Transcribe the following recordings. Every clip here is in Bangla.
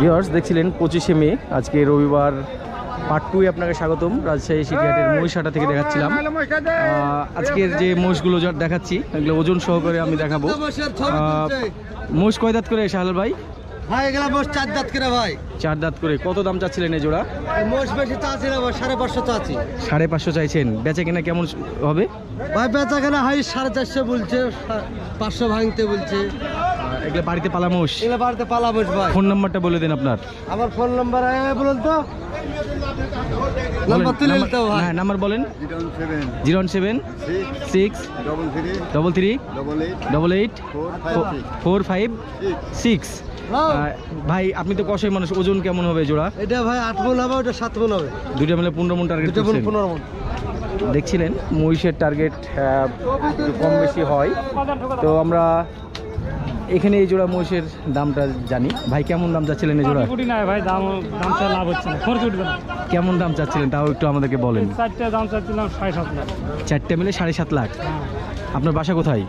ভিউয়ার্স দেখছিলেন পঁচিশে মে আজকে রবিবার পার্ট টুই আপনাকে স্বাগতম। রাজশাহী সিটিহাটের মহিষাটা থেকে দেখাচ্ছিলাম। আজকের যে মোষগুলো যা দেখাচ্ছি এগুলো ওজন সহকারে আমি দেখাবো। মোষ কয় দাঁত করে শাহাল ভাই? ভাই এগুলা মোষ চার দাঁত করে ভাই। চার দাঁত করে। কত দাম চাচ্ছিলেন এই জোড়া? মোষ বেশি চাচ্ছি না ভাই সাড়ে পাঁচশো চাচ্ছি। সাড়ে পাঁচশো চাইছেন। বেচা কিনা কেমন হবে? ভাই বেচা কেনা হাই সাড়ে চারশো বলছে পাঁচশো ভাঙতে বলছে। এগুলো বাড়িতে পালা মোষ এগুলো বাড়িতে পালা মোষ ভাই। ফোন নাম্বারটা বলে দিন আপনার। আমার ফোন নাম্বার বলুন তো। নাম্বার তুলে নিতে ভাই। হ্যাঁ নাম্বার বলেন। Zero one seven six double three double eight four five six. ভাই আপনি তো কষাই মানুষ ওজন কেমন হবে জোড়া? এটা ভাই আট মন হবে ওটা সাত মন হবে। দুইটা মিলে পনেরো মন টার্গেট পনেরো মন। দেখছিলেন মহিষের টার্গেট কম বেশি হয়। তো আমরা এখানে এই জোড়া মহিষের দামটা জানি। ভাই কেমন দাম চাচ্ছিলেন এই জোড়া? ভাই দাম দামটা লাভ হচ্ছে না। খরচ উঠবে না। কেমন দাম চাচ্ছিলেন? তাও একটু আমাদেরকে বলেন। চারটে দাম চাচ্ছিলাম সাড়ে সাত লাখ। চারটে মিলে সাড়ে সাত লাখ। আপনার বাসা কোথায়?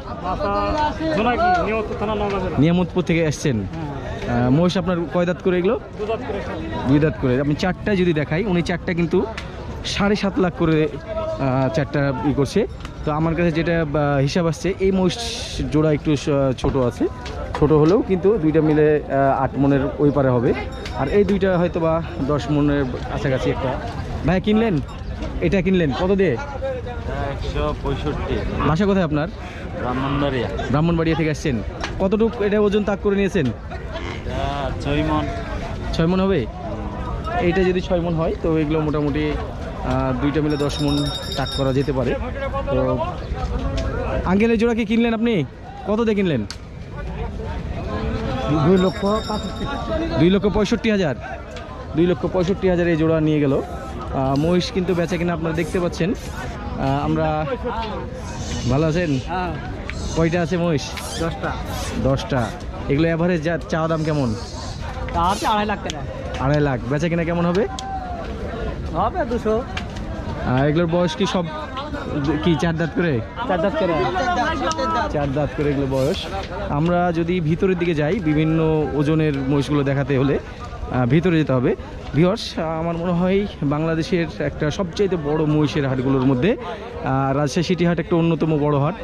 নিয়ামতপুর থেকে এসছেন। আহ, মহিষ আপনার কয় দাঁত করে এগুলো। দুই দাঁত করে। আপনি চারটা যদি দেখাই উনি চারটা কিন্তু সাড়ে সাত লাখ করে চারটা ই করছে। তো আমার কাছে যেটা হিসাব আসছে এই মহিষ জোড়া একটু ছোট আছে। ছোট হলেও কিন্তু দুইটা মিলে আট মনের ওই পারে হবে। আর এই দুইটা হয়তো বা দশ মনের কাছাকাছি একটা। ভাই কিনলেন? এটা কিনলেন? কত দিয়ে? একশো পঁয়ষট্টি। বাসা কোথায় আপনার? ব্রাহ্মণবাড়িয়া। ব্রাহ্মণবাড়িয়া থেকে আসছেন। কতটুকু এটা ওজন তাক করে নিয়েছেন? ছয় মন। ছয় মন হবে? এইটা যদি ছয় মন হয় তো এগুলো মোটামুটি দুইটা মিলে দশ মন টাক করা যেতে পারে। তো আঙ্কেলের জোড়া কি কিনলেন আপনি? কত দিয়ে কিনলেন? দুই লক্ষ দুই লক্ষ পঁয়ষট্টি হাজার। দুই লক্ষ পঁয়ষট্টি হাজার এই জোড়া নিয়ে গেল। মহিষ কিন্তু বেচা কিনা আপনারা দেখতে পাচ্ছেন। আমরা ভালো আছেন? হ্যাঁ। কয়টা আছে মহিষ? দশটা। দশটা। এগুলো অ্যাভারেজ যা চাওয়া দাম কেমন? আড়াই লাখ আড়াই লাখ। বেচা কিনা কেমন হবে? হবে দুশো? আর এগুলোর বয়স কি সব কি চার দাঁত করে? চার দাঁত করে। চার দাঁত করে এগুলো বয়স। আমরা যদি ভিতরের দিকে যাই বিভিন্ন ওজনের মহিষগুলো দেখাতে হলে ভিতরে যেতে হবে। ভিওর্স আমার মনে হয় বাংলাদেশের একটা সবচাইতে বড় মহিষের হাটগুলোর মধ্যে রাজশাহী সিটি হাট একটা অন্যতম বড় হাট।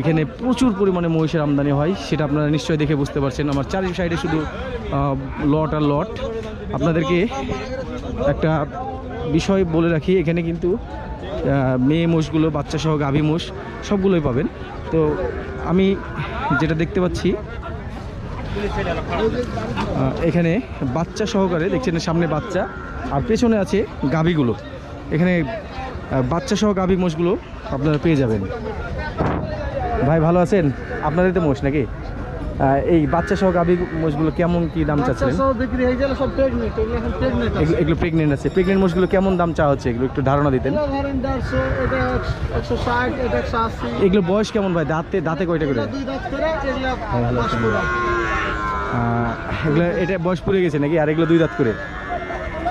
এখানে প্রচুর পরিমাণে মহিষের আমদানি হয় সেটা আপনারা নিশ্চয়ই দেখে বুঝতে পারছেন। আমার চারি সাইডে শুধু লট আর লট। আপনাদেরকে একটা বিষয় বলে রাখি, এখানে কিন্তু মেয়ে মোষগুলো বাচ্চা সহ গাভী মোষ, সবগুলোই পাবেন। তো আমি যেটা দেখতে পাচ্ছি এখানে বাচ্চা সহকারে, দেখছেন সামনে বাচ্চা, আর পেছনে আছে গাভীগুলো। এখানে বাচ্চা সহ গাভী মোষগুলো আপনারা পেয়ে যাবেন। ভাই, ভালো আছেন? আপনাদের তো মোষ নাকি? এই বাচ্চা সহ গাভী মোষগুলো কেমন কি দাম চাচ্ছিলেন? প্রেগনেন্ট এগুলো প্রেগনেন্ট আছে। প্রেগনেন্ট মোষগুলো কেমন দাম চাওয়া হচ্ছে? এগুলো একটু ধারণা দিতেন। এগুলো বয়স কেমন ভাই? দাঁতে দাঁতে কয়টা করে? এগুলো। পুরা। এটা বয়স পুড়ে গেছে নাকি? আর এগুলো দুই দাঁত করে।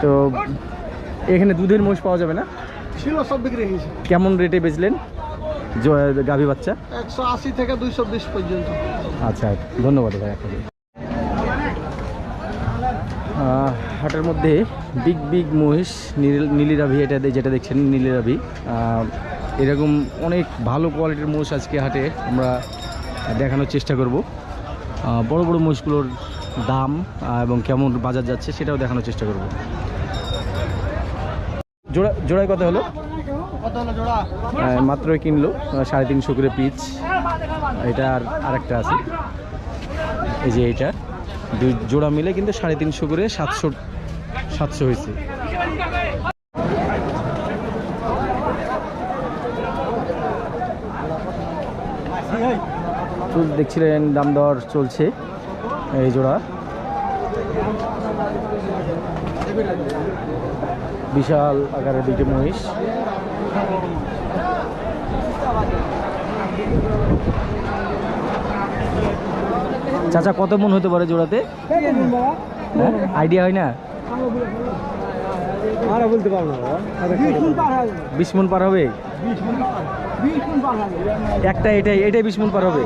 তো এখানে দুধের মোষ পাওয়া যাবে না? ছিল সব বিক্রি হয়েছে কেমন রেটে বেচলেন? গাভী বাচ্চা? একশো আশি থেকে দুইশো বিশ পর্যন্ত। আচ্ছা ধন্যবাদ ভাই আপনাকে। হাটের মধ্যে বিগ বিগ মহিষ নীল নীলিরাভি এটা যেটা দেখছেন নীলিরাভি এরকম অনেক ভালো কোয়ালিটির মোষ আজকে হাটে আমরা দেখানোর চেষ্টা করব। বড় বড় মোষগুলোর দাম এবং কেমন বাজার যাচ্ছে সেটাও দেখানোর চেষ্টা করব। জোড়া জোড়ায় কত হলো? মাত্রই কিনলো সাড়ে তিনশো করে পিচ। এটা আর আরেকটা আছে। এই যে এইটা। দুই জোড়া মিলে কিন্তু সাড়ে তিনশো করে সাতশো সাতশো হয়েছে। দেখছিলেন, দাম দর চলছে এই জোড়া। বিশাল আকারের দুইটি মহিষ। চাচা কত মন হতে পারে জোড়াতে? আইডিয়া হয় না? বলতে পারব বিশ মন পার হবে। একটা এটাই এটাই বিশ মন পার হবে?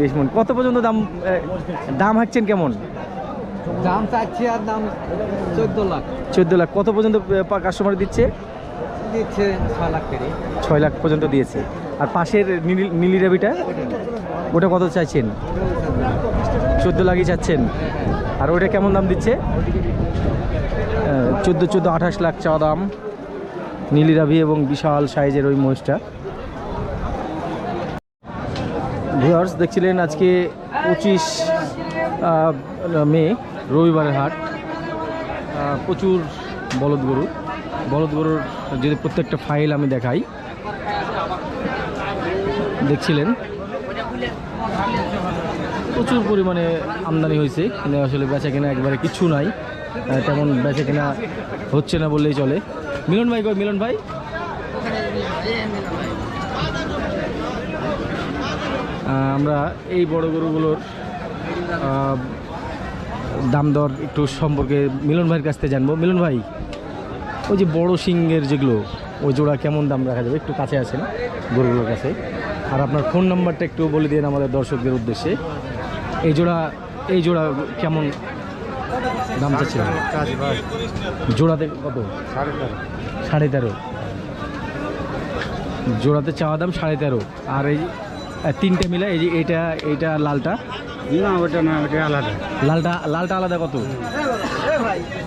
বিশ মন কত পর্যন্ত দাম দাম হাঁকছেন কেমন? দাম চাচ্ছি আর দাম চোদ্দ লাখ। চোদ্দ লাখ। কত পর্যন্ত কাস্টমার দিচ্ছে? ছয় লাখ করে লাখ পর্যন্ত দিয়েছে। আর পাশের নীলি রাবিটা, ওটা কত চাইছেন? চোদ্দ লাখই চাচ্ছেন। আর ওটা কেমন দাম দিচ্ছে? চোদ্দ চোদ্দ, আঠাশ লাখ চাওয়া দাম। নীলি রাভি এবং বিশাল সাইজের ওই মহিষটা। ভিউয়ার্স, দেখছিলেন আজকে পঁচিশ মে, রবিবারের হাট। প্রচুর বলদ গরু। বলদ গরুর যদি প্রত্যেকটা ফাইল আমি দেখাই, দেখছিলেন? প্রচুর পরিমাণে আমদানি হয়েছে কিন্তু আসলে বেচা কেনা একবারে কিছু নাই তেমন বেচা কেনা হচ্ছে না বললেই চলে। মিলন ভাই কই, মিলন ভাই? আমরা এই বড় গরুগুলোর দাম দর একটু সম্পর্কে মিলন ভাইয়ের কাছ থেকে জানব। মিলন ভাই ওই যে বড় সিংয়ের যেগুলো ওই জোড়া কেমন দাম রাখা যাবে? একটু কাছে আছেন গরুগুলোর কাছে। আর আপনার ফোন নাম্বারটা একটু বলে দিন আমাদের দর্শকদের উদ্দেশ্যে। এই জোড়া এই জোড়া কেমন দাম চাচ্ছিলেন? জোড়াতে কত? সাড়ে তেরো। জোড়াতে চাওয়া দাম সাড়ে তেরো। আর এই তিনটে মিলে এই যে এইটা এইটা লালটা? না ওটা না ওটা আলাদা। লালটা লালটা আলাদা কত?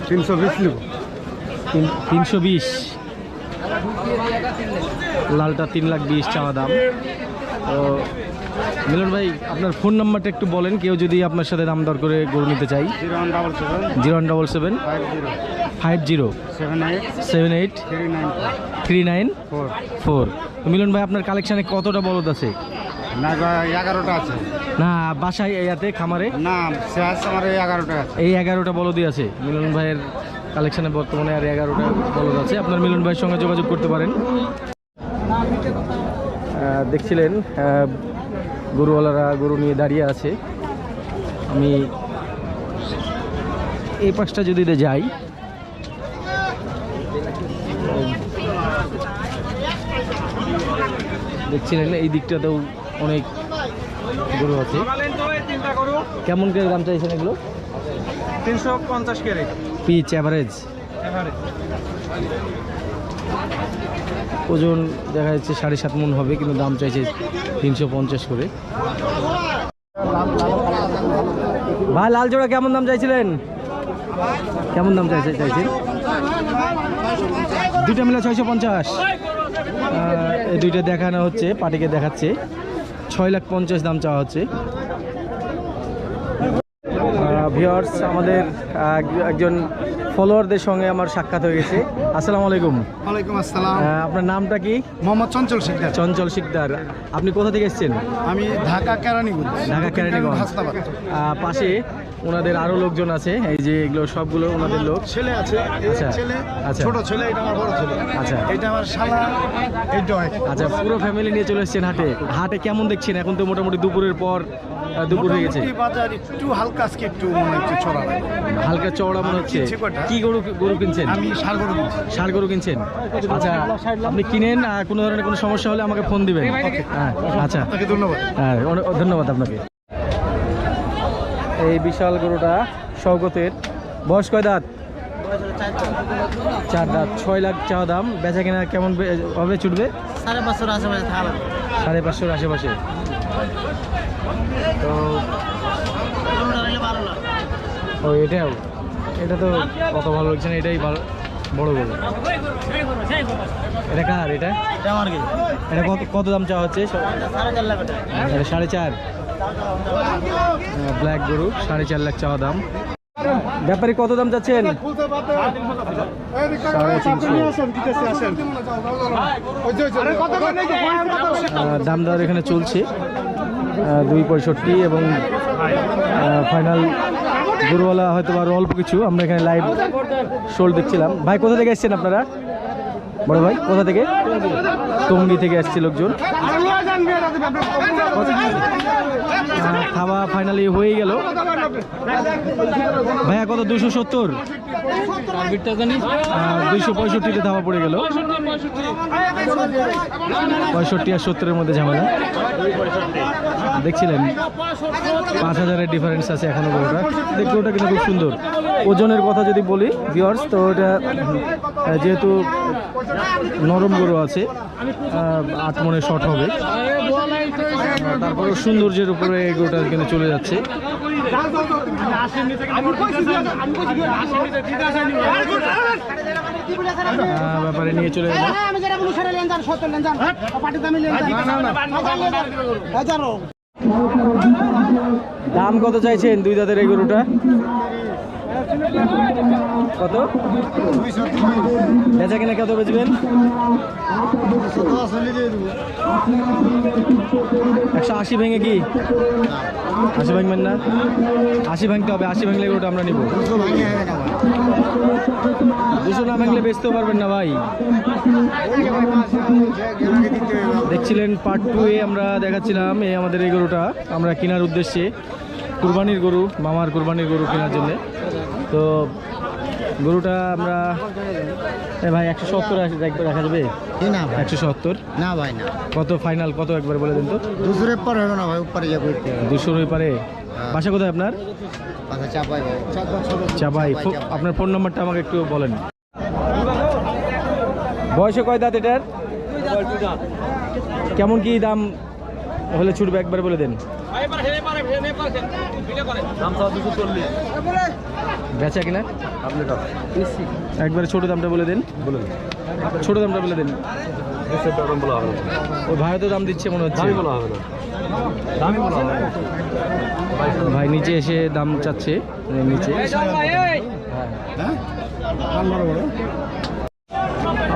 তিনশো বিশ নেব। তিনশো বিশ। লালটা তিন লাখ বিশ চাওয়া দাম। তো মিলন ভাই আপনার ফোন নাম্বারটা একটু বলেন কেউ যদি আপনার সাথে দাম দর করে গরু নিতে চাই। Zero one double seven. Zero one double seven five zero. Seven eight. Three nine. Four. Milon ভাই আপনার কালেকশানে কতটা বলদ আছে? না এগারোটা আছে। না বাসায় ইয়াতে খামারে? না আমার এই এগারোটা এই এগারোটা বলদই আছে। মিলন ভাইয়ের কালেকশানে বর্তমানে আর এগারোটা বলদ আছে। আপনার মিলন ভাইয়ের সঙ্গে যোগাযোগ করতে পারেন। দেখছিলেন গরুওয়ালারা গরু নিয়ে দাঁড়িয়ে আছে। আমি এই পাশটা যদি যাই। দেখছিলেন, এই দিকটাতেও অনেক গরু আছে। কেমন করে দাম চাইছেন এগুলো? তিনশো পঞ্চাশ কেরে পিচ অ্যাভারেজ ওজন দেখা যাচ্ছে সাড়ে সাত মন হবে, কিন্তু দাম চাইছে তিনশো পঞ্চাশ করে। ভাই, লাল জোড়া কেমন দাম চাইছিলেন? কেমন দাম চাইছে, চাইছেন? দুইটা মিলে ছয়শো পঞ্চাশ। দুইটা দেখানো হচ্ছে পাটিকে দেখাচ্ছে। ছয় লাখ পঞ্চাশ দাম চাওয়া হচ্ছে। ভিওয়ার্স আমাদের একজন ফলোয়ারদের সঙ্গে আমার সাক্ষাৎ হয়ে গেছে। আসসালামু আলাইকুম। ওয়ালাইকুম আসসালাম। আপনার নামটা কি? মোহাম্মদ চঞ্চল শিকদার। চঞ্চল শিকদার। আপনি কোথা থেকে এসেছেন? আমি ঢাকা কেরানীগঞ্জ। ঢাকা কেরানীগঞ্জ। পাশে ওনাদের আরও লোকজন আছে। এই যে এগুলো সবগুলো ওনাদের লোক। ছেলে আছে আচ্ছা, ছেলে আচ্ছা। ছোট ছেলে এটা আমার বড় ছেলে। আচ্ছা। এটা আমার শালা হয়। আচ্ছা পুরো ফ্যামিলি নিয়ে চলে এসেছেন হাটে। হাটে কেমন দেখছেন? এখন তো মোটামুটি দুপুরের পর দুপুর হয়ে গেছে। বাজার একটু হালকা আজকে একটু মনে হচ্ছে ছড়া হালকা চওড়া মনে হচ্ছে? কি গরু গরু কিনছেন? আমি সার গরু কিনছি। ষাড় গরু কিনছেন? আচ্ছা আপনি কিনেন আর কোনো ধরনের কোনো সমস্যা হলে আমাকে ফোন দিবেন। হ্যাঁ আচ্ছা। আপনাকে ধন্যবাদ। হ্যাঁ ধন্যবাদ আপনাকে। এই বিশাল গরুটা স্বগতের বয়স কয় দাঁত? চার দাঁত। ছয় লাখ চাওয়া দাম। বেচা কেনা কেমন হবে ছুটবে সাড়ে পাঁচশোর আশেপাশে সাড়ে পাঁচশোর আশেপাশে। তো ও এটাও। এটা তো কত ভালো লাগছে না এটাই ভালো বড় গরু। এটা কার এটা? এটা কত কত দাম চাওয়া হচ্ছে? সাড়ে চার। ব্ল্যাক গরু সাড়ে চার লাখ চাওয়া দাম। ব্যাপারে কত দাম আহ, দাম দর এখানে চলছে। দুই পঁয়ষট্টি এবং ফাইনাল গরুওয়ালা হয়তো আরও অল্প কিছু, আমরা এখানে লাইভ শোল দেখছিলাম। ভাই, কোথা থেকে এসছেন আপনারা? বড় ভাই, কোথা থেকে? টঙ্গি থেকে আসছে লোকজন। খাওয়া ফাইনালি হয়ে গেল। ভাইয়া, কত? দুশো সত্তর। দুইশো পঁয়ষট্টিতে ধাওয়া পড়ে গেল। পঁয়ষট্টি আর সত্তরের মধ্যে ঝামেলা। দেখছিলেন? পাঁচ হাজারের ডিফারেন্স আছে এখনও গরুটা দেখতে ওটা কিন্তু খুব সুন্দর। ওজনের কথা যদি বলি ভিওর্স তো ওটা যেহেতু নরম গরু আছে আহ, আট মনে শর্ট হবে। তারপরে সৌন্দর্যের উপরে এই গরুটা কিন্তু চলে যাচ্ছে। আহ, ব্যাপারে নিয়ে চলে গেল দাম কত চাইছেন দুই দাঁতের এই গরুটা? কত? বেচা কিনা কত বেচবেন? একশো আশি ভেঙে কি? আশি ভাঙবেন না? আশি ভাঙতে হবে, আশি ভাঙলে গরুটা আমরা নিব। দুশো না বেচতেও পারবেন না ভাই। দেখছিলেন পার্ট টু এ আমরা দেখাচ্ছিলাম এই আমাদের এই গরুটা। আমরা কেনার উদ্দেশ্যে কুরবানির গরু, মামার কুরবানির গরু কেনার জন্যে। তো গরুটা আমরা এ ভাই একশো সত্তর একবার রাখা যাবে? না ভাই। একশো সত্তর? না ভাই না। কত ফাইনাল কত একবার বলে দিন তো? দুসরের পর হবে না ভাই উপরে যাব দুশোর পারে বাসা কোথায় আপনার? চাপাই ভাই। চাপাই আপনার ফোন নাম্বারটা আমাকে একটু বলেন। বয়সে কয় দাঁত এটার? কেমন কি দাম হলে ছুটবে একবার বলে দেন। বেচা কিনা? একবারে ছোট দামটা বলে দিন। বলে দিন ছোট দামটা বলে দেন। ওই ভাই তো দাম দিচ্ছে মনে হচ্ছে। ভাই নিচে এসে দাম চাচ্ছে। নিচে।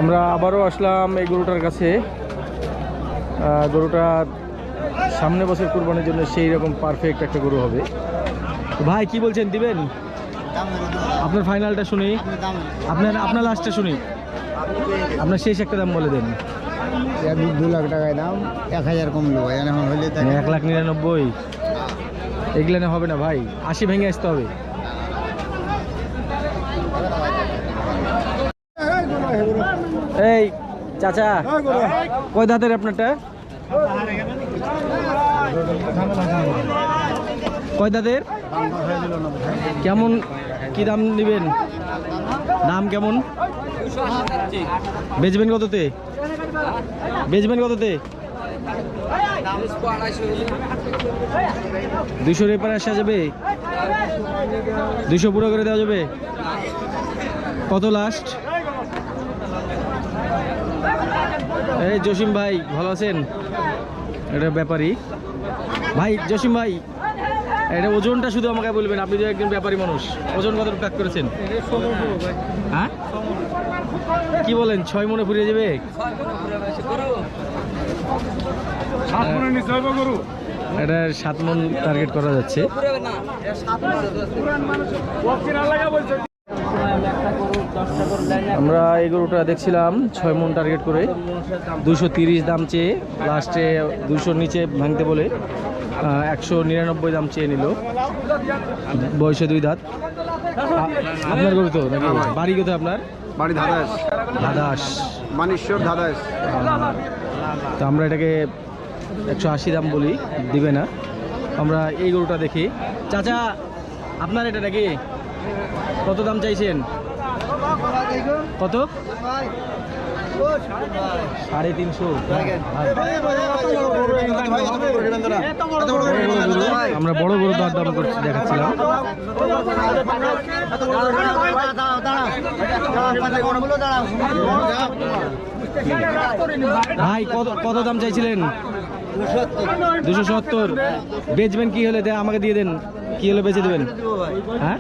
আমরা আবারও আসলাম এই গরুটার কাছে। গরুটা সামনে বছর কুরবানির জন্য সেই রকম পারফেক্ট একটা গরু হবে। ভাই, কি বলছেন, দিবেন? আপনার ফাইনালটা শুনি। আপনার আপনার লাস্টটা শুনি। আপনার শেষ একটা দাম বলে দেন। দু লাখ টাকায় দাম এক হাজার কম দেবো এখন হইলে এক লাখ নিরানব্বই। এগুলানে হবে না ভাই আশি ভেঙে আসতে হবে। এই চাচা কয় দাঁতের আপনারটা? কয় দাঁতের? কেমন, কি দাম নেবেন? দাম কেমন? বেচবেন কততে? বেচবেন কততে? দুশোর এপারে আসা যাবে? দুশো পুরো করে দেওয়া যাবে? কত লাস্ট এই জসিম ভাই, ভালো আছেন? এটা ব্যাপারী। ভাই, জসিম ভাই এটা ওজনটা শুধু আমাকে বলবেন আপনি তো একজন ব্যাপারী মানুষ। ওজন কত কাজ করেছেন? হ্যাঁ? কি বলেন ছয় মনে ফুরিয়ে যাবে? এটা সাত মন টার্গেট করা যাচ্ছে। আমরা এই গরুটা দেখছিলাম ছয় মন টার্গেট করে। দুশো তিরিশ দাম চেয়ে লাস্টে দুশোর নিচে ভাঙতে বলে। একশো নিরানব্বই দাম চেয়ে নিল। বয়সে দুই দাঁত। আপনার গরু তো? নাকি বাড়ি কোথায় আপনার? বাড়ি ধাদাস। দাদাস মানেশ্বর ধাদাস। তো আমরা এটাকে একশো আশি দাম বলি দিবে না। আমরা এই গরুটা দেখি। চাচা আপনার এটা নাকি? কত দাম চাইছেন? কত? সাড়ে তিনশো। আমরা বড় বড় দর দাম করছি, দেখাচ্ছিলাম। ভাই, কত কত দাম চাইছিলেন? দুশো সত্তর। বেচবেন কি হলে? আমাকে দিয়ে দেন। কি হলে বেচে দেবেন? হ্যাঁ?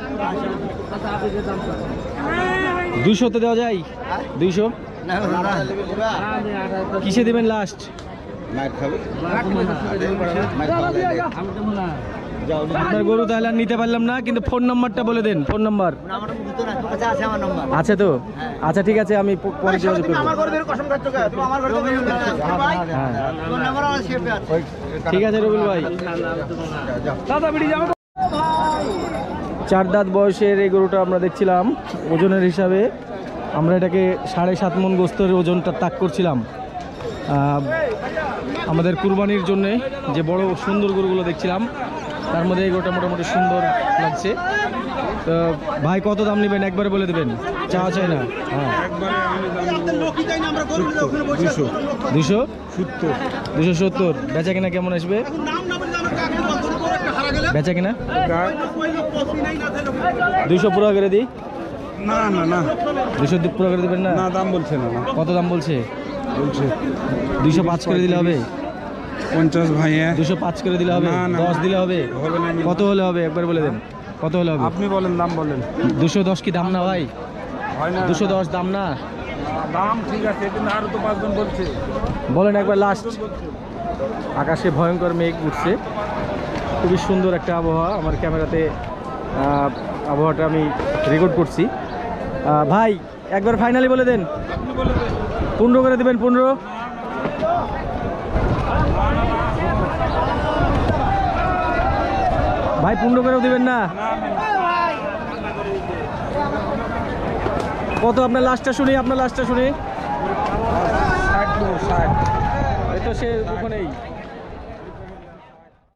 দুশো তো দেওয়া যায়? দুইশো? কিসে দেবেন লাস্ট আপনার গরু তাহলে আর নিতে পারলাম না কিন্তু ফোন নাম্বারটা বলে দেন ফোন নাম্বার আছে তো? আচ্ছা ঠিক আছে আমি পরে যোগাযোগ করব। হ্যাঁ। ঠিক আছে রবিল ভাই। চার দাঁত বয়সের এই গরুটা আমরা দেখছিলাম ওজনের হিসাবে। আমরা এটাকে সাড়ে সাত মন গোস্তের ওজনটা তাক করছিলাম। আমাদের কুরবানির জন্য যে বড় সুন্দর গরুগুলো দেখছিলাম, তার মধ্যে এই গরুটা মোটামুটি সুন্দর লাগছে। তো ভাই, কত দাম নেবেন? একবারে বলে দেবেন। চা চাই না? হ্যাঁ। দুশো সত্তর দুশো সত্তর। বেচা কিনা কেমন আসবে? বেচা কিনা? দুশো পুরো করে দিই। না না না। দুশো পুরো করে দেবেন না? না দাম বলছে না কত দাম বলছে? বলছে। দুশো পাঁচ করে দিলে হবে। পঞ্চাশ ভাইয়া। দুশো পাঁচ করে দিলে হবে। দশ দিলে হবে। কত হলে হবে? একবার বলে দেন। কত হলে হবে? আপনি বলেন দাম বলেন। দুশো দশ কি দাম না ভাই? হয় না দুশো দশ দাম না? দাম ঠিক আছে কিন্তু আরও তো পাঁচজন বলছে। বলেন একবার লাস্ট আকাশে ভয়ঙ্কর মেঘ উঠছে। খুবই সুন্দর একটা আবহাওয়া। আমার ক্যামেরাতে আবহাওয়াটা আমি রেকর্ড করছি। ভাই একবার ফাইনালি বলে দেন। পনেরো করে দেবেন পনেরো। ভাই পনেরো করেও দেবেন না। কত আপনার লাস্টটা শুনি আপনার লাস্টটা শুনি। তো সে ওখানেই